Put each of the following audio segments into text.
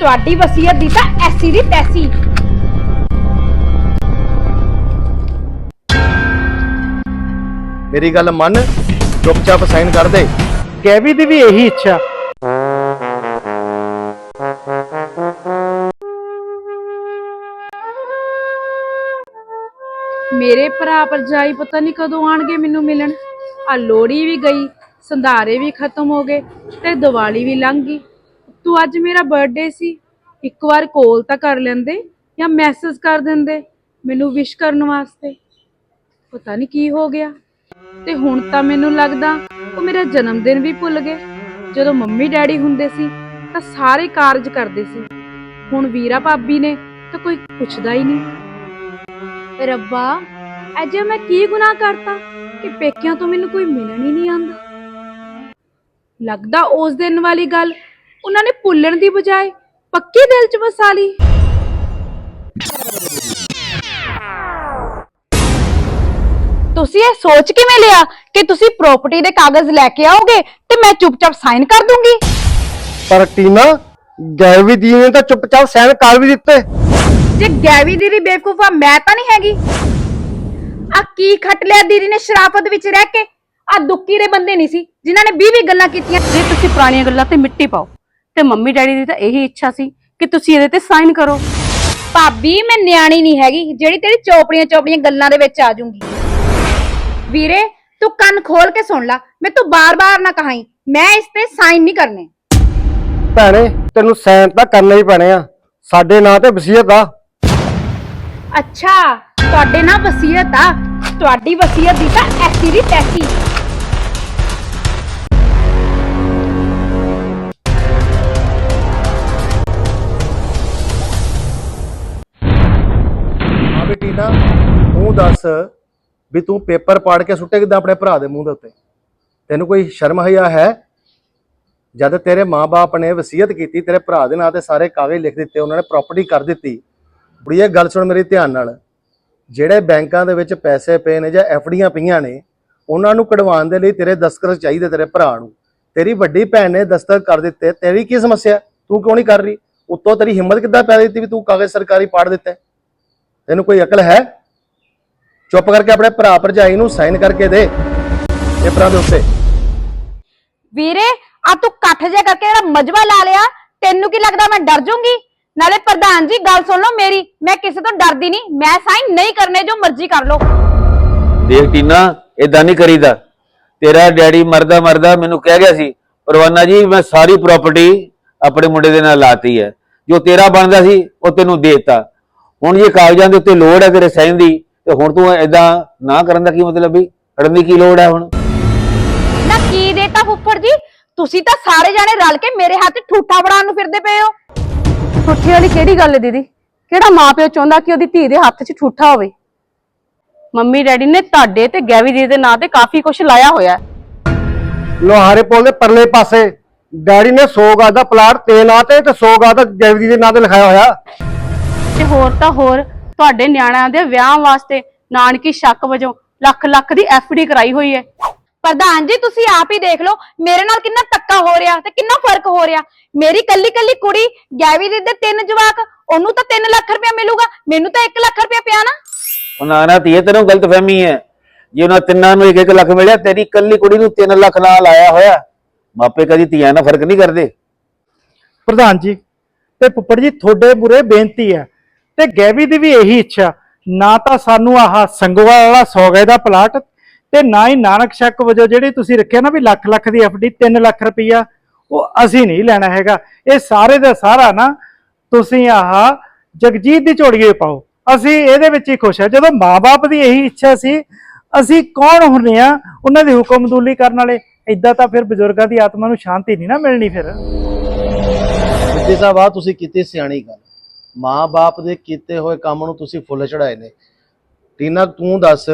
ਤੁਹਾਡੀ ਵਸੀਅਤ ਦੀ ਤਾਂ ਐਸੀ ਦੀ ਤੈਸੀ। ਮੇਰੀ ਗੱਲ ਮੰਨ ਚੁੱਪਚਾਪ ਸਾਈਨ ਕਰ ਦੇ। ਕੈਵੀ ਦੀ ਵੀ ਇਹੀ ਇੱਛਾ। ਮੇਰੇ ਭਰਾ ਭਰਜਾਈ ਪਤਾ ਨਹੀਂ ਕਦੋਂ ਆਣਗੇ ਮੈਨੂੰ ਮਿਲਣ। ਆ ਲੋੜੀ ਵੀ ਗਈ ਸੰਧਾਰੇ ਵੀ ਖਤਮ ਹੋ ਗਏ ਤੇ ਦੀਵਾਲੀ ਵੀ ਲੰਘ ਗਈ। ਤੂੰ ਅੱਜ ਮੇਰਾ ਬਰਥਡੇ ਸੀ। ਇੱਕ ਵਾਰ ਕਾਲ ਤਾਂ ਕਰ ਲੈਂਦੇ ਜਾਂ ਮੈਸੇਜ ਕਰ ਦਿੰਦੇ, ਮੈਨੂੰ ਵਿਸ਼ ਕਰਨ ਵਾਸਤੇ। ਪਤਾ ਨਹੀਂ ਕੀ ਹੋ ਗਿਆ। ਤੇ ਹੁਣ ਤਾਂ ਮੈਨੂੰ ਲੱਗਦਾ ਉਹ ਮੇਰਾ ਜਨਮ ਦਿਨ ਵੀ ਭੁੱਲ ਗਏ। ਜਦੋਂ ਮੰਮੀ ਡੈਡੀ ਹੁੰਦੇ ਸੀ, ਤਾਂ ਸਾਰੇ ਕਾਰਜ ਕਰਦੇ ਸੀ। ਹੁਣ ਵੀਰਾ ਭਾਬੀ ਨੇ ਤਾਂ ਕੋਈ ਪੁੱਛਦਾ ਹੀ ਨਹੀਂ। ਰੱਬਾ, ਅਜੇ ਮੈਂ ਕੀ ਗੁਨਾਹ ਕਰਤਾ ਕਿ ਪੇਕਿਆਂ ਤੋਂ ਮੈਨੂੰ ਕੋਈ ਮਿਲਣ ਹੀ ਨਹੀਂ ਆਂਦਾ ਲੱਗਦਾ ਉਸ ਦਿਨ ਵਾਲੀ ਗੱਲ ਉਹਨਾਂ ਨੇ ਭੁੱਲਣ ਦੀ ਬਜਾਏ ਪੱਕੀ ਦਿਲ 'ਚ ਵਸਾ ਲਈ। ਤੁਸੀਂ ਇਹ ਸੋਚ ਕਿਵੇਂ ਲਿਆ ਕਿ ਤੁਸੀਂ ਪ੍ਰਾਪਰਟੀ ਦੇ ਕਾਗਜ਼ ਲੈ ਕੇ ਆਓਗੇ ਤੇ ਮੈਂ ਚੁੱਪਚਾਪ ਸਾਈਨ ਕਰ ਦੂੰਗੀ? ਪਰ ਟੀਨਾ ਗੈਵੀ ਦੀ ਨੇ ਤਾਂ ਚੁੱਪਚਾਪ ਸਾਈਨ ਕਰ ਵੀ ਦਿੱਤੇ। ਜੇ ਗੈਵੀ ਦੀਦੀ ਬੇਵਕੂਫਾ ਮੈਂ ਤਾਂ ਨਹੀਂ ਹੈਗੀ। ਆ ਕੀ ਖੱਟ ਲਿਆ ਦੀਦੀ ਨੇ ਸ਼ਰਾਫਤ ਵਿੱਚ ਰਹਿ ਕੇ? ਆ ਦੁੱਕੀ ਦੇ ਬੰਦੇ ਨਹੀਂ ਸੀ ਜਿਨ੍ਹਾਂ ਨੇ 20 20 ਗੱਲਾਂ ਕੀਤੀਆਂ। ਜੇ ਤੁਸੀਂ ਪੁਰਾਣੀਆਂ ਗੱਲਾਂ ਤੇ ਮਿੱਟੀ ਪਾਓ ਤੇ ਮੰਮੀ ਡੈਡੀ ਦੀ ਤਾਂ ਇਹੀ ਇੱਛਾ ਸੀ ਕਿ ਤੁਸੀਂ ਇਹਦੇ ਤੇ ਸਾਈਨ ਕਰੋ। ਭਾਬੀ ਮੈਂ ਨਿਆਣੀ ਨਹੀਂ ਹੈਗੀ ਜਿਹੜੀ ਤੇਰੀ ਚੋਪੜੀਆਂ ਚੋਪੜੀਆਂ ਗੱਲਾਂ ਦੇ ਵਿੱਚ ਆ ਜਾਊਂਗੀ। ਵੀਰੇ ਤੂੰ ਕੰਨ ਖੋਲ ਕੇ ਸੁਣ ਲੈ ਮੈਂ ਤੂੰ ਬਾਰ-ਬਾਰ ਨਾ ਕਹਾਈ ਮੈਂ ਇਸ ਤੇ ਸਾਈਨ ਨਹੀਂ ਕਰਨੇ। ਭੈਣੇ ਤੈਨੂੰ ਸਾਈਨ ਤਾਂ ਕਰਨੇ ਹੀ ਪੈਣੇ ਆ ਸਾਡੇ ਨਾਂ ਤੇ ਵਸੀਅਤ ਆ। ਅੱਛਾ ਤੁਹਾਡੇ ਨਾਲ ਵਸੀਅਤ ਆ ਤੁਹਾਡੀ ਵਸੀਅਤ ਦੀ ਤਾਂ ਐਸੀ ਦੀ ਤੈਸੀ। ਦੱਸ ਵੀ ਤੂੰ ਪੇਪਰ ਪਾੜ ਕੇ ਸੁੱਟੇ ਕਿਦਾਂ ਆਪਣੇ ਭਰਾ ਦੇ ਮੂੰਹ ਦੇ ਉੱਤੇ? ਤੈਨੂੰ ਕੋਈ ਸ਼ਰਮ ਹਯਾ ਹੈ? ਜਦ ਤੇਰੇ ਮਾਪੇ ਨੇ ਵਸੀਅਤ ਕੀਤੀ, ਤੇਰੇ ਭਰਾ ਦੇ ਨਾਂ ਤੇ ਸਾਰੇ ਕਾਗਜ਼ ਲਿਖ ਦਿੱਤੇ, ਉਹਨਾਂ ਨੇ ਪ੍ਰਾਪਰਟੀ ਕਰ ਦਿੱਤੀ। ਬੜੀ ਇਹ ਗੱਲ ਸੁਣ ਮੇਰੀ ਧਿਆਨ ਨਾਲ। ਜਿਹੜੇ ਬੈਂਕਾਂ ਦੇ ਵਿੱਚ ਪੈਸੇ ਪਏ ਨੇ ਜਾਂ ਐਫਡੀਆਂ ਪਈਆਂ ਨੇ, ਉਹਨਾਂ ਨੂੰ ਕਢਵਾਉਣ ਦੇ ਲਈ ਤੇਰੇ ਦਸਤਖਤ ਚਾਹੀਦੇ ਤੇਰੇ ਭਰਾ ਨੂੰ। ਤੇਰੀ ਵੱਡੀ ਭੈਣ ਨੇ ਦਸਤਖਤ ਕਰ ਦਿੱਤੇ। ਤੇਰੀ ਕੀ ਸਮੱਸਿਆ? ਤੂੰ ਕਿਉਂ ਨਹੀਂ ਕਰ ਰਹੀ? ਉੱਤੋਂ ਤੇਰੀ ਹਿੰਮਤ ਕਿੱਦਾਂ ਪੈ ਦਿੱਤੀ ਵੀ ਤੂੰ ਕਾਗਜ਼ ਸਰਕਾਰੀ ਪਾੜ ਦਿੱਤਾ ਤੈਨੂੰ ਕੋਈ ਅਕਲ ਹੈ? ਚੁੱਪ ਕਰਕੇ ਆਪਣੇ ਭਰਾ ਭਰਜਾਈ ਨੂੰ ਸਾਈਨ ਕਰਕੇ ਦੇ। ਪੇਪਰਾਂ ਦੇ ਉੱਤੇ। ਵੀਰੇ ਆ ਤੂੰ ਇਕੱਠ ਜਿਹਾ ਕਰਕੇ ਜਿਹੜਾ ਮਜਵਾ ਲਾ ਲਿਆ ਤੈਨੂੰ ਕੀ ਲੱਗਦਾ ਮੈਂ ਡਰ ਜਾਊਂਗੀ? ਨਾਲੇ ਪ੍ਰਧਾਨ ਜੀ ਗੱਲ ਸੁਣ ਲਓ ਮੇਰੀ ਮੈਂ ਕਿਸੇ ਤੋਂ ਡਰਦੀ ਨਹੀਂ ਮੈਂ ਸਾਈਨ ਨਹੀਂ ਕਰਨੇ ਜੋ ਮਰਜ਼ੀ ਕਰ ਲਓ। ਦੇਖ ਟੀਨਾ ਇਦਾਂ ਨਹੀਂ ਕਰੀਦਾ। ਤੇਰਾ ਡੈਡੀ ਮਰਦਾ ਮਰਦਾ ਮੈਨੂੰ ਕਹਿ ਗਿਆ ਸੀ ਪਰਵਾਨਾ ਜੀ ਮੈਂ ਸਾਰੀ ਪ੍ਰਾਪਰਟੀ ਆਪਣੇ ਮੁੰਡੇ ਦੇ ਨਾਲ ਲਾਤੀ ਹੈ। ਜੋ ਤੇਰਾ ਬਣਦਾ ਸੀ ਉਹ ਤੈਨੂੰ ਦੇਤਾ। ਹੁਣ ਜੇ ਕਾਗਜ਼ਾਂ ਦੇ ਉੱਤੇ ਲੋੜ ਹੈ ਤੇਰੇ ਸਾਈਨ ਦੀ ਤੇ ਹੁਣ ਤੂੰ ਇਦਾਂ ਨਾ ਕਰਨ ਦਾ ਕੀ ਮਤਲਬ ਵੀ ਖੜਨ ਦੀ ਕੀ ਲੋੜ ਹੈ ਹੁਣ? ਨਾ ਕੀ ਦੇਤਾ ਫੁੱਫੜ ਜੀ? ਤੁਸੀਂ ਤਾਂ ਸਾਰੇ ਜਾਣੇ ਰਲ ਕੇ ਮੇਰੇ ਹੱਥ 'ਚ ਠੂਠਾ ਬਣਾਉਣ ਨੂੰ ਫਿਰਦੇ ਪਏ ਹੋ। ਠੁੱਠੇ ਵਾਲੀ ਕਿਹੜੀ ਗੱਲ ਹੈ ਦੀਦੀ? ਕਿਹੜਾ ਮਾਪਿਓ ਚਾਹੁੰਦਾ ਕਿ ਉਹਦੀ ਧੀ ਦੇ ਹੱਥ 'ਚ ਠੂਠਾ ਹੋਵੇ? ਮੰਮੀ ਡੈਡੀ ਨੇ ਤੁਹਾਡੇ ਤੇ ਗੈਵੀ ਦੀ ਦੇ ਨਾਂ ਤੇ ਕਾਫੀ ਕੁਝ ਲਾਇਆ ਹੋਇਆ ਹੈ। ਲੋਹਾਰੇ ਪੁਲ ਦੇ ਪਰਲੇ ਪਾਸੇ ਡੈਡੀ ਨੇ 100 ਗਜ ਦਾ ਪਲਾਟ ਤੇ ਨਾਂ ਤੇ ਤੇ 100 ਗਜ ਦਾ ਗੈਵੀ ਦੇ ਨਾਂ ਤੇ ਲਿਖਾਇਆ ਹੋਇਆ। ਤੇ ਹੋਰ ਤਾਂ ਹੋਰ ਤੁਹਾਡੇ ਨਿਆਣਿਆਂ ਦੇ ਵਿਆਹ ਵਾਸਤੇ ਨਾਨਕੀ ਸ਼ੱਕ ਵਜੋਂ ਲੱਖ ਲੱਖ ਦੀ ਡੀ ਕਰਾਈ ਹੋਈ ਹੈ। ਪ੍ਰਧਾਨ ਜੀ ਤੁਸੀਂ ਆਪ ਹੀ ਦੇਖ ਲਓ ਮੇਰੇ ਨਾਲ ਕਿੰਨਾ ਧੱਕਾ ਹੋ ਰਿਹਾ ਤੇ ਕਿੰਨਾ ਫ਼ਰਕ ਹੋ ਰਿਹਾ। ਮੇਰੀ ਕੱਲੀ ਕੱਲੀ ਕੁੜੀ ਗੈਵੀ ਦੀ ਦੇ ਤਿੰਨ ਜਵਾਕ ਉਹਨੂੰ ਤਾਂ 3 ਲੱਖ ਰੁਪਇਆ ਮਿਲੂਗਾ ਮੈਨੂੰ ਤਾਂ 1 ਲੱਖ ਰੁਪਇਆ ਪਿਆ ਨਾ। ਹੁਣ ਆਣਾ ਧੀਏ ਤੈਨੂੰ ਗਲਤਫਹਿਮੀ ਹੈ। ਜੇ ਉਹਨਾਂ ਤਿੰਨਾਂ ਨੂੰ ਇੱਕ ਇੱਕ ਲੱਖ ਮਿਲਿਆ ਤੇਰੀ ਇਕੱਲੀ ਕੁੜੀ ਨੂੰ 3 ਲੱਖ ਨਾਲ ਆਇਆ ਹੋਇਆ। ਮਾਪੇ ਕਦੀ ਧੀਆਂ ਨਾਲ ਫ਼ਰਕ ਨਹੀਂ ਕਰਦੇ। ਪ੍ਰਧਾਨ ਜੀ ਤੇ ਪੁੱਪੜ ਜੀ ਤੁਹਾਡੇ ਮੂਰੇ ਬੇਨਤੀ ਹੈ। ਤੇ ਗੈਵੀ ਦੀ ਵੀ ਇਹੀ ਇੱਛਾ। ਨਾ ਤਾਂ ਸਾਨੂੰ ਆਹ ਸੰਗੋਵਾਲ ਵਾਲਾ 100 ਗਏ ਦਾ ਪਲਾਟ ਤੇ ਨਾ ਹੀ ਨਾਨਕ ਸ਼ੱਕ ਵਜੋਂ ਜਿਹੜੀ ਤੁਸੀਂ ਰੱਖਿਆ ਨਾ ਵੀ ਲੱਖ ਲੱਖ ਦੀ ਐਫਡੀ 3 ਲੱਖ ਰੁਪਈਆ, ਉਹ ਅਸੀਂ ਨਹੀਂ ਲੈਣਾ ਹੈਗਾ। ਇਹ ਸਾਰੇ ਦਾ ਸਾਰਾ ਨਾ ਤੁਸੀਂ ਆਹ ਜਗਜੀਤ ਦੀ ਝੋੜੀਏ ਪਾਓ। ਅਸੀਂ ਇਹਦੇ ਵਿੱਚ ਹੀ ਖੁਸ਼ ਹਾਂ। ਜਦੋਂ ਮਾਪੇ ਦੀ ਇਹੀ ਇੱਛਾ ਸੀ, ਅਸੀਂ ਕੌਣ ਹੁੰਨੇ ਆ ਉਹਨਾਂ ਦੀ ਹੁਕਮਦੂਲੀ ਕਰਨ ਵਾਲੇ? ਇਦਾਂ ਤਾਂ ਫਿਰ ਬਜ਼ੁਰਗਾਂ ਦੀ ਆਤਮਾ ਨੂੰ ਸ਼ਾਂਤੀ ਨਹੀਂ ਨਾ ਮਿਲਣੀ ਫਿਰ। ਸਿੱਧੀ ਸਾਹਿਬ ਆ ਤੁਸੀਂ ਕੀਤੀ ਸਿਆਣੀ ਗੱਲ। ਮਾਂ-ਬਾਪ ਦੇ ਕੀਤੇ ਹੋਏ ਕੰਮ ਨੂੰ ਤੁਸੀਂ ਫੁੱਲ ਚੜਾਏ ਨੇ। ਟੀਨਾ, ਤੂੰ ਦੱਸ,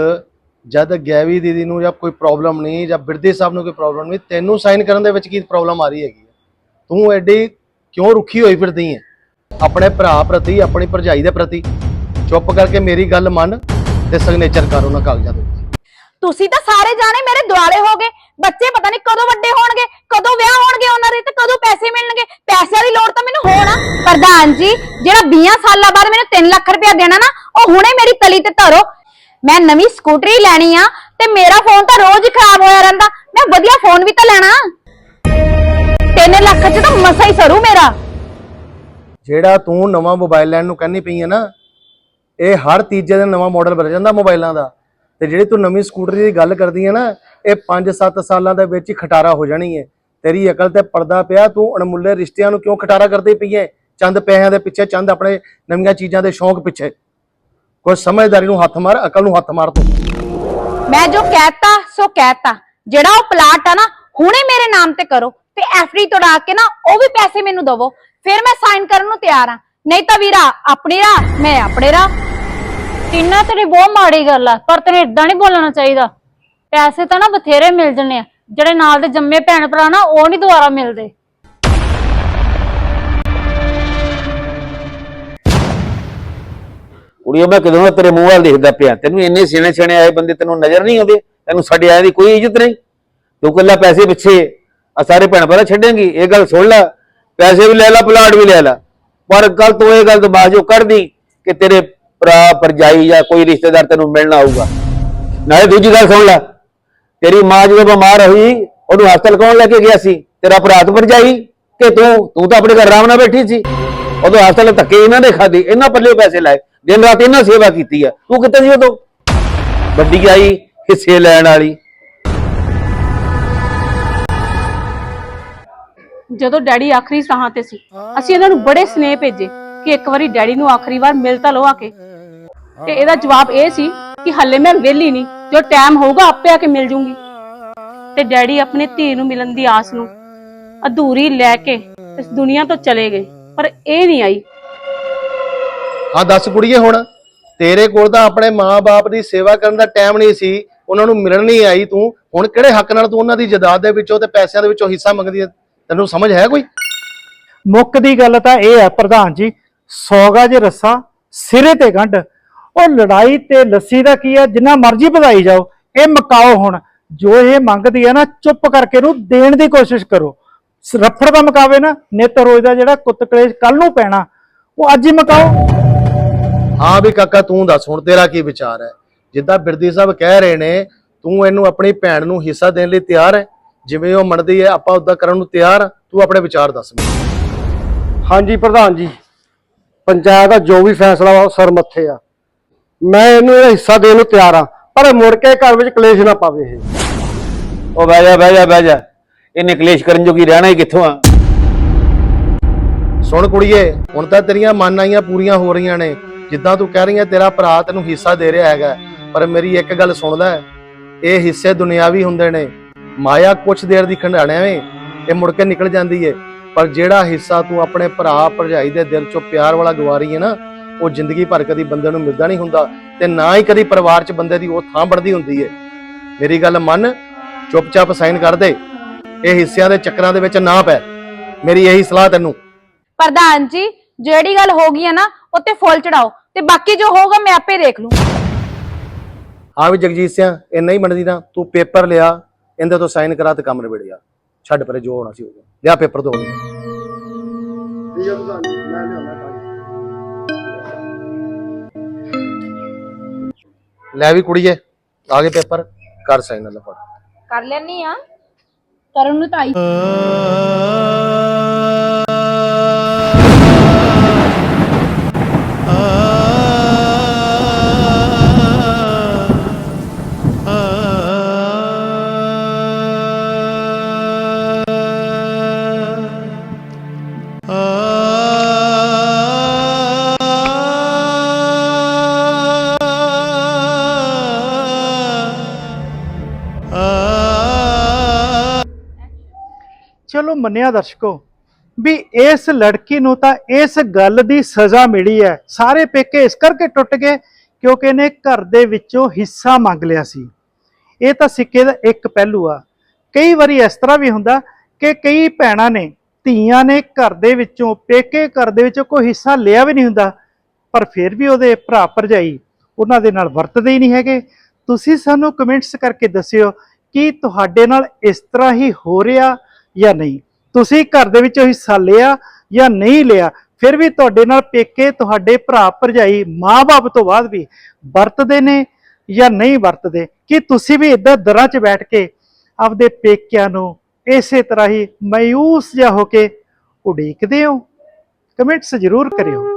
ਜਦ ਗੈਵੀ ਦੀਦੀ ਨੂੰ ਜਾਂ ਕੋਈ ਪ੍ਰੋਬਲਮ ਨਹੀਂ ਜਾਂ ਬਿਰਦੇ ਸਾਹਿਬ ਨੂੰ ਕੋਈ ਪ੍ਰੋਬਲਮ ਨਹੀਂ, ਤੈਨੂੰ ਸਾਈਨ ਕਰਨ ਦੇ ਵਿੱਚ ਕੀ ਪ੍ਰੋਬਲਮ ਆ ਰਹੀ ਹੈਗੀ ਤੂੰ ਐਡੀ ਕਿਉਂ ਰੁੱਖੀ ਹੋਈ ਫਿਰਦੀ ਹੈ ਆਪਣੇ ਭਰਾ ਪ੍ਰਤੀ, ਆਪਣੀ ਭਰਜਾਈ ਦੇ ਪ੍ਰਤੀ ਚੁੱਪ ਕਰਕੇ ਮੇਰੀ ਗੱਲ ਮੰਨ ਤੇ ਸਿਗਨੇਚਰ ਕਰ ਉਹਨਾਂ ਕਾਗਜ਼ਾਂ ਦੇ ਤੁਸੀਂ ਤਾਂ ਸਾਰੇ ਜਾਣੇ ਮੇਰੇ ਦੁਆਲੇ ਹੋ ਗਏ। ਬੱਚੇ ਪਤਾ ਨਹੀਂ ਕਦੋਂ ਵੱਡੇ ਹੋਣਗੇ। ਕਦੋਂ ਵਿਆਹ ਹੋਣਗੇ ਉਹਨਾਂ ਦੇ ਤੇ ਕਦੋਂ ਪੈਸੇ ਮਿਲਣਗੇ? ਪੈਸਿਆਂ ਦੀ ਲੋੜ ਤਾਂ ਮੈਨੂੰ ਹੋਣਾ। ਪ੍ਰਧਾਨ ਜੀ, ਜਿਹੜਾ 20 ਸਾਲਾਂ ਬਾਅਦ ਮੈਨੂੰ 3 ਲੱਖ ਰੁਪਇਆ ਦੇਣਾ ਨਾ, ਉਹ ਹੁਣੇ ਮੇਰੀ ਤਲੀ ਤੇ ਧਰੋ। ਮੈਂ ਨਵੀਂ ਸਕੂਟਰੀ ਲੈਣੀ ਆ ਤੇ ਮੇਰਾ ਫੋਨ ਤਾਂ ਰੋਜ਼ ਖਰਾਬ ਹੋਇਆ ਰਹਿੰਦਾ। ਮੈਂ ਵਧੀਆ ਫੋਨ ਵੀ ਤਾਂ ਲੈਣਾ। 3 ਲੱਖ ਚ ਤਾਂ ਮਸਾ ਹੀ ਸਰੂ ਮੇਰਾ। ਜਿਹੜਾ ਤੂੰ ਨਵਾਂ ਮੋਬਾਈਲ ਲੈਣ ਨੂੰ ਕਹਿੰਦੀ ਪਈ ਹੈ ਨਾ, ਇਹ ਹਰ ਤੀਜੇ ਦਿਨ ਨਵਾਂ ਮਾਡਲ ਬਣ ਜਾਂਦਾ ਮੋਬਾਈਲਾਂ ਦਾ। ਤੇ ਜਿਹੜੀ ਤੂੰ ਨਵੀਂ ਸਕੂਟਰੀ ਦੀ ਗੱਲ ਕਰਦੀ ਹੈ ਨਾ, ਇਹ 5-7 ਸਾਲਾਂ ਦੇ ਵਿੱਚ ਹੀ ਖਟਾਰਾ ਹੋ ਜਾਣੀ ਹੈ ਤੇਰੀ ਅਕਲ ਤੇ ਪਰਦਾ ਪਿਆ, ਤੂੰ ਅਣਮੁੱਲੇ ਰਿਸ਼ਤਿਆਂ ਨੂੰ ਕਿਉਂ ਖਟਾਰਾ ਕਰਦੀ ਪਈ ਹੈ ਚੰਦ ਪੈਸਿਆਂ ਦੇ ਪਿੱਛੇ, ਚੰਦ ਆਪਣੇ ਨਵੀਆਂ ਚੀਜ਼ਾਂ ਦੇ ਸ਼ੌਂਕ ਪਿੱਛੇ। ਕੋਈ ਸਮਝਦਾਰੀ ਨੂੰ ਹੱਥ ਮਾਰ, ਅਕਲ ਨੂੰ ਹੱਥ ਮਾਰ ਤੂੰ। ਮੈਂ ਜੋ ਕਹਿਤਾ, ਸੋ ਕਹਿਤਾ। ਜਿਹੜਾ ਉਹ ਪਲਾਟ ਆ ਨਾ, ਹੁਣੇ ਮੇਰੇ ਨਾਮ ਤੇ ਕਰੋ ਤੇ ਐਫਡੀ ਤੋੜਾ ਕੇ ਨਾ, ਉਹ ਵੀ ਪੈਸੇ ਮੈਨੂੰ ਦਵੋ। ਫਿਰ ਮੈਂ ਸਾਈਨ ਕਰਨ ਨੂੰ ਤਿਆਰ ਆ। ਨਹੀਂ ਤਾਂ ਵੀਰਾ, ਆਪਣੇ ਰਾਹ, ਮੈਂ ਆਪਣੇ ਰਾਹ। ਟੀਨਾ ਤੇਰੀ ਬਹੁਤ ਮਾੜੀ ਗੱਲ ਆ, ਪਰ ਤੈਨੂੰ ਇਦਾਂ ਨਹੀਂ ਬੋਲਣਾ ਚਾਹੀਦਾ। ਪੈਸੇ ਤਾਂ ਨਾ ਬਥੇਰੇ ਮਿਲ ਜਣੇ ਆ। ਜਿਹੜੇ ਨਾਲ ਦੇ ਜੰਮੇ ਭੈਣ ਭਰਾ ਨਾ, ਉਹ ਨਹੀਂ ਦੁਬਾਰਾ ਮਿਲਦੇ। ਕੁੜੀਓ, ਮੈਂ ਕਦੋਂ ਦਾ ਤੇਰੇ ਮੂੰਹ ਵੱਲ ਦੇਖਦਾ ਪਿਆ, ਤੈਨੂੰ ਇੰਨੇ ਸਿਆਣੇ ਸਿਆਣੇ ਆਏ ਬੰਦੇ ਤੈਨੂੰ ਨਜ਼ਰ ਨਹੀਂ ਆਉਂਦੇ, ਤੈਨੂੰ ਸਾਡੇ ਆਏ ਦੀ ਕੋਈ ਇੱਜ਼ਤ ਨਹੀਂ। ਤੂੰ ਕੱਲਾ ਪੈਸੇ ਪਿੱਛੇ ਆ ਸਾਰੇ ਭੈਣ ਭਰਾ ਛੱਡੇਂਗੀ, ਇਹ ਗੱਲ ਸੁਣ ਲੈ, ਪੈਸੇ ਵੀ ਲੈ ਲੈ ਪਲਾਟ ਵੀ ਲੈ ਲੈ। ਪਰ ਗੱਲ ਤੋਂ ਇਹ ਗੱਲ ਦਿਮਾਗ 'ਚੋਂ ਕੱਢ ਦੀ ਕਿ ਤੇਰੇ ਭਰਾ ਪਰਜਾਈ ਜਾਂ ਕੋਈ ਰਿਸ਼ਤੇਦਾਰ ਤੈਨੂੰ ਮਿਲਣਾ ਆਊਗਾ। ਨਾਲੇ ਦੂਜੀ ਗੱਲ ਸੁਣ ਲੈ ਤੇਰੀ ਮਾਂ ਜਦੋਂ ਬਿਮਾਰ ਹੋਈ, ਉਹਨੂੰ ਹਸਪਤਾਲ ਕੌਣ ਲੈ ਕੇ ਗਿਆ ਸੀ? ਤੇਰਾ ਭਰਾ ਤੇ ਭਰਜਾਈ ਕਿ ਤੂੰ? ਤੂੰ ਤਾਂ ਆਪਣੇ ਘਰ ਆਰਾਮ ਨਾਲ ਬੈਠੀ ਸੀ। ਉਦੋਂ ਹਸਪਤਾਲ ਧੱਕੇ ਇਹਨਾਂ ਨੇ ਖਾਦੀ ਇਹਨਾਂ ਪੱਲੇ ਪੈਸੇ ਲਾਏ, ਦਿਨ ਰਾਤ ਇਹਨਾਂ ਸੇਵਾ ਕੀਤੀ ਆ। ਤੂੰ ਕਿੱਥੇ ਸੀ ਉਦੋਂ? ਵੱਡੀ ਆਈ ਹਿੱਸੇ ਲੈਣ ਵਾਲੀ। ਜਦੋਂ ਡੈਡੀ ਆਖਰੀ ਸਾਹਾਂ ਤੇ ਸੀ, ਅਸੀਂ ਇਹਨਾਂ ਨੂੰ ਬੜੇ ਸਨੇਹ ਭੇਜੇ ਕਿ ਇੱਕ ਵਾਰੀ ਡੈਡੀ ਨੂੰ ਆਖਰੀ ਵਾਰ ਮਿਲ ਤਾਂ ਲਓ ਆ ਕੇ। ਤੇ ਇਹਦਾ ਜਵਾਬ ਇਹ ਸੀ ਕਿ ਹੱਲੇ ਮੈਂ ਵਿਹਲੀ ਨਹੀਂ। ਜੋ ਟਾਈਮ ਹੋਊਗਾ ਆਪੇ ਆ ਕੇ ਮਿਲ ਜੂੰਗੀ। ਤੇ ਡੈਡੀ ਆਪਣੀ ਧੀ ਨੂੰ ਮਿਲਣ ਦੀ ਆਸ ਨੂੰ ਅਧੂਰੀ ਲੈ ਕੇ ਇਸ ਦੁਨੀਆ ਤੋਂ ਚਲੇ ਗਏ ਪਰ ਇਹ ਨਹੀਂ ਆਈ। ਹਾਂ ਦੱਸ ਕੁੜੀਏ ਹੁਣ ਤੇਰੇ ਕੋਲ ਤਾਂ ਆਪਣੇ ਮਾਪੇ ਦੀ ਸੇਵਾ ਕਰਨ ਦਾ ਟਾਈਮ ਨਹੀਂ ਸੀ ਉਹਨਾਂ ਨੂੰ ਮਿਲਣ ਨਹੀਂ ਆਈ ਤੂੰ। ਹੁਣ ਕਿਹੜੇ ਹੱਕ ਨਾਲ ਤੂੰ ਉਹਨਾਂ ਦੀ ਜਾਇਦਾਦ ਦੇ ਵਿੱਚੋਂ ਤੇ ਪੈਸਿਆਂ ਦੇ ਵਿੱਚੋਂ ਹਿੱਸਾ ਮੰਗਦੀ ਹੈ ਤੈਨੂੰ ਸਮਝ ਹੈ ਕੋਈ? ਮੁੱਖ ਦੀ ਗੱਲ ਤਾਂ ਇਹ ਹੈ ਪ੍ਰਧਾਨ ਜੀ ਸੌਗਾ ਜੇ ਰੱਸਾ ਸਿਰੇ ਤੇ ਗੰਢ। ਉਹ ਲੜਾਈ ਤੇ ਲੱਸੀ ਦਾ ਕੀ ਹੈ ਜਿੰਨਾ ਮਰਜ਼ੀ ਵਧਾਈ ਜਾਓ ਇਹ ਮਕਾਓ ਹੁਣ। ਜੋ ਇਹ ਮੰਗਦੀ ਹੈ ਨਾ ਚੁੱਪ ਕਰਕੇ ਇਹਨੂੰ ਦੇਣ ਦੀ ਕੋਸ਼ਿਸ਼ ਕਰੋ। ਰੱਫੜ ਦਾ ਮਕਾਵੇ ਨਾ ਨਿੱਤ ਰੋਜ਼ ਦਾ ਜਿਹੜਾ ਕੁੱਤ ਕਲੇਸ਼ ਕੱਲ ਨੂੰ ਪੈਣਾ ਉਹ ਅੱਜ ਹੀ ਮਕਾਓ। ਹਾਂ ਵੀ ਕਾਕਾ ਤੂੰ ਦੱਸ ਹੁਣ ਤੇਰਾ ਕੀ ਵਿਚਾਰ ਹੈ? ਜਿੱਦਾਂ ਬਿਰਦੀ ਸਾਹਿਬ ਕਹਿ ਰਹੇ ਨੇ ਤੂੰ ਇਹਨੂੰ ਆਪਣੀ ਭੈਣ ਨੂੰ ਹਿੱਸਾ ਦੇਣ ਲਈ ਤਿਆਰ ਹੈ? ਜਿਵੇਂ ਉਹ ਮੰਨਦੀ ਹੈ ਆਪਾਂ ਉਦਾਂ ਕਰਨ ਨੂੰ ਤਿਆਰ। ਤੂੰ ਆਪਣੇ ਵਿਚਾਰ ਦੱਸ ਮੈਨੂੰ। ਹਾਂਜੀ ਪ੍ਰਧਾਨ ਜੀ। ਪੰਚਾਇਤ ਦਾ ਜੋ ਵੀ ਫੈਸਲਾ ਵਾ ਉਹ ਸਰ ਮੱਥੇ ਆ। ਮੈਂ ਇਹਨੂੰ ਇਹਦਾ ਹਿੱਸਾ ਦੇਣ ਨੂੰ ਤਿਆਰ ਆ ਪਰ ਮੁੜ ਕੇ ਘਰ ਵਿੱਚ ਕਲੇਸ਼ ਨਾ ਪਾਵੇ ਇਹ। ਉਹ ਬਹਿ ਜਾ ਬਹਿ ਜਾ ਬਹਿ ਜਾ। ਇਹਨੇ ਕਲੇਸ਼ ਕਰਨ ਜੋਗੀ ਰਹਿਣਾ ਹੀ ਕਿੱਥੋਂ ਆ? ਸੁਣ ਕੁੜੀਏ ਹੁਣ ਤਾਂ ਤੇਰੀਆਂ ਮਨ ਆਈਆਂ ਪੂਰੀਆਂ ਹੋ ਰਹੀਆਂ ਨੇ। ਜਿੱਦਾਂ ਤੂੰ ਕਹਿ ਰਹੀ ਹੈ ਤੇਰਾ ਭਰਾ ਤੈਨੂੰ ਹਿੱਸਾ ਦੇ ਰਿਹਾ ਹੈਗਾ। ਪਰ ਮੇਰੀ ਇੱਕ ਗੱਲ ਸੁਣ ਲੈ। ਇਹ ਹਿੱਸੇ ਦੁਨਿਆਵੀ ਹੁੰਦੇ ਨੇ। ਮਾਇਆ ਕੁਛ ਦੇਰ ਦੀ ਖੰਡਾਣਿਆ ਵੇ ਇਹ ਮੁੜ ਕੇ ਨਿਕਲ ਜਾਂਦੀ ਏ। ਪਰ ਜਿਹੜਾ ਹਿੱਸਾ ਤੂੰ ਆਪਣੇ ਭਰਾ ਭਰਜਾਈ ਦੇ ਦਿਲ ਚੋਂ ਪਿਆਰ ਵਾਲਾ ਗਵਾ ਰਹੀ ਹੈ ਨਾ ਉਹ ਜ਼ਿੰਦਗੀ ਭਰ ਕਦੀ ਬੰਦੇ ਨੂੰ ਮਿਲਦਾ ਨਹੀਂ ਹੁੰਦਾ ਤੇ ਨਾ ਹੀ ਕਦੀ ਪਰਿਵਾਰ 'ਚ ਬੰਦੇ ਦੀ ਉਹ ਥਾਂ ਬਣਦੀ ਹੁੰਦੀ ਏ। ਮੇਰੀ ਗੱਲ ਮੰਨ ਚੁੱਪਚਾਪ ਸਾਈਨ ਕਰ ਦੇ। ਇਹ ਹਿੱਸਿਆਂ ਦੇ ਚੱਕਰਾਂ ਦੇ ਵਿੱਚ ਨਾ ਪੈ। ਮੇਰੀ ਇਹੀ ਸਲਾਹ ਤੈਨੂੰ। ਪ੍ਰਧਾਨ ਜੀ ਜਿਹੜੀ ਗੱਲ ਹੋ ਗਈ ਹੈ ਨਾ ਉੱਤੇ ਫੁੱਲ ਚੜਾਓ ਤੇ ਬਾਕੀ ਜੋ ਹੋਊਗਾ ਮੈਂ ਆਪੇ ਦੇਖ ਲੂੰ। ਹਾਂ ਵੀ ਜਗਜੀਤ ਸਿੰਘ ਇੰਨਾ ਹੀ ਬਣਦੀ ਨਾ ਤੂੰ ਪੇਪਰ ਲਿਆ ਇਹਦੇ ਤੋਂ ਸਾਈਨ ਕਰਾ ਤੇ ਕੰਮ ਨਿਬੜ ਗਿਆ ਛੱਡ ਪਰੇ ਜੋ ਹੋਣਾ ਸੀ ਹੋ ਗਿਆ। ਲਿਆ ਪੇਪਰ ਦੋ ਠੀਕ ਹੈ ਪ੍ਰਧਾਨ ਜੀ ਮੈਂ ਲਿਆਉਣਾ ਲੈ ਵੀ ਕੁੜੀਏ ਆ ਗਏ ਪੇਪਰ ਕਰ ਸਾਈਨ ਲੈ ਫੜ। ਕਰ ਲੈਣੀ ਆ। ਕਰਨ ਨੂੰ ਤਾਂ ਆਈ। ਚਲੋ ਮੰਨਿਆ ਦਰਸ਼ਕੋ, ਵੀ ਇਸ ਲੜਕੀ ਨੂੰ ਤਾਂ ਇਸ ਗੱਲ ਦੀ ਸਜ਼ਾ ਮਿਲੀ ਹੈ। ਸਾਰੇ ਪੇਕੇ ਇਸ ਕਰਕੇ ਟੁੱਟ ਗਏ ਕਿਉਂਕਿ ਇਹਨੇ ਘਰ ਦੇ ਵਿੱਚੋਂ ਹਿੱਸਾ ਮੰਗ ਲਿਆ ਸੀ। ਇਹ ਤਾਂ ਸਿੱਕੇ ਦਾ ਇੱਕ ਪਹਿਲੂ ਆ। ਕਈ ਵਾਰੀ ਇਸ ਤਰ੍ਹਾਂ ਵੀ ਹੁੰਦਾ ਕਿ ਕਈ ਭੈਣਾਂ ਨੇ, ਧੀਆਂ ਨੇ ਘਰ ਦੇ ਵਿੱਚੋਂ, ਪੇਕੇ ਘਰ ਦੇ ਵਿੱਚੋਂ ਕੋਈ ਹਿੱਸਾ ਲਿਆ ਵੀ ਨਹੀਂ ਹੁੰਦਾ, ਪਰ ਫਿਰ ਵੀ ਉਹਦੇ ਭਰਾ ਭਰਜਾਈ ਉਹਨਾਂ ਦੇ ਨਾਲ ਵਰਤਦੇ ਹੀ ਨਹੀਂ ਹੈਗੇ। ਤੁਸੀਂ ਸਾਨੂੰ ਕਮੈਂਟਸ ਕਰਕੇ ਦੱਸਿਓ ਕਿ ਤੁਹਾਡੇ ਨਾਲ ਇਸ ਤਰ੍ਹਾਂ ਹੀ ਹੋ ਰਿਹਾ ਜਾਂ ਨਹੀਂ। ਤੁਸੀਂ ਘਰ ਦੇ ਵਿੱਚੋਂ ਹਿੱਸਾ ਲਿਆ ਜਾਂ ਨਹੀਂ ਲਿਆ, ਫਿਰ ਵੀ ਤੁਹਾਡੇ ਨਾਲ ਪੇਕੇ ਤੁਹਾਡੇ ਭਰਾ ਭਰਜਾਈ ਮਾਂ-ਬਾਪ ਤੋਂ ਬਾਅਦ ਵੀ ਵਰਤਦੇ ਨੇ ਜਾਂ ਨਹੀਂ ਵਰਤਦੇ? ਕਿ ਤੁਸੀਂ ਵੀ ਇਦਾਂ ਦਰਾਂ 'ਚ ਬੈਠ ਕੇ ਆਪਦੇ ਪੇਕਿਆਂ ਨੂੰ ਇਸੇ ਤਰ੍ਹਾਂ ਹੀ ਮਾਯੂਸ ਜਿਹਾ ਹੋ ਕੇ ਉਡੀਕਦੇ ਹੋ? ਕਮੈਂਟਸ ਜ਼ਰੂਰ ਕਰਿਓ।